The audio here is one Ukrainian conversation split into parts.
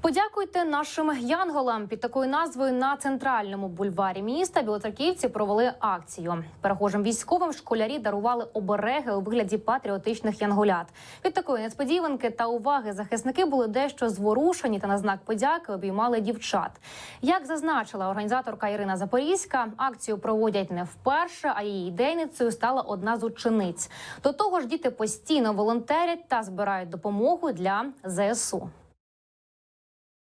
Подякуйте нашим янголам. Під такою назвою на центральному бульварі міста білоцерківці провели акцію. Перехожим військовим школярі дарували обереги у вигляді патріотичних янголят. Від такої несподіванки та уваги захисники були дещо зворушені та на знак подяки обіймали дівчат. Як зазначила організаторка Ірина Запорізька, акцію проводять не вперше, а її ідейницею стала одна з учениць. До того ж, діти постійно волонтерять та збирають допомогу для ЗСУ.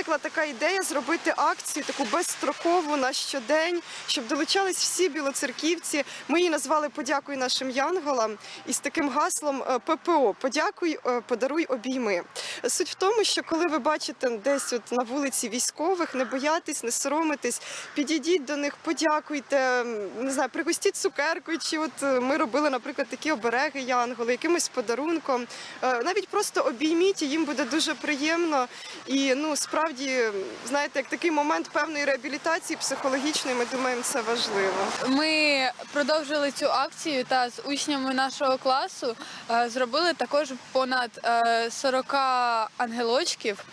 Виникла така ідея зробити акцію таку безстрокову на щодень, щоб долучались всі білоцерківці. Ми її назвали Подякуй нашим янголам із таким гаслом е, ППО Подякуй, е, подаруй обійми. Суть в тому, що коли ви бачите десь от на вулиці військових, не боятись, не соромитись, підійдіть до них, подякуйте, не знаю, пригостіть цукеркою. Чи от е, ми робили, наприклад, такі обереги янголи, якимось подарунком. Навіть просто обійміть, і їм буде дуже приємно. І ну справді, знаєте, як такий момент певної реабілітації психологічної, ми думаємо, це важливо. Ми продовжили цю акцію та з учнями нашого класу е, зробили також понад е, 40 ангелочків.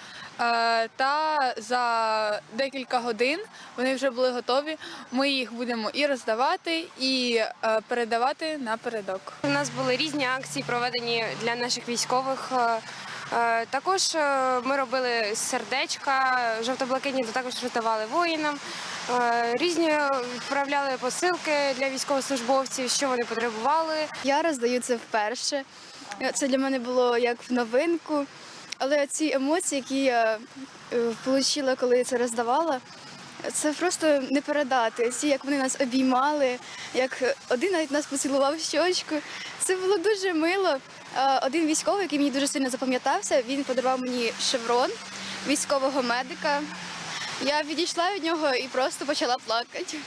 Е, Та за декілька годин вони вже були готові. Ми їх будемо і роздавати, і е, передавати на передок. У нас були різні акції проведені для наших військових. Е, Також е, ми робили сердечка, жовто-блакитні також роздавали воїнам. Е, Різні відправляли посилки для військовослужбовців, що вони потребували. Я роздаю це вперше. Це для мене було як в новинку. Але ці емоції, які я отримала, коли це роздавала, це просто не передати. Ці, як вони нас обіймали, як один навіть нас поцілував в щочку. Це було дуже мило. А Один військовий, який мені дуже сильно запам'ятався, він подарував мені шеврон військового медика. Я відійшла від нього і просто почала плакати.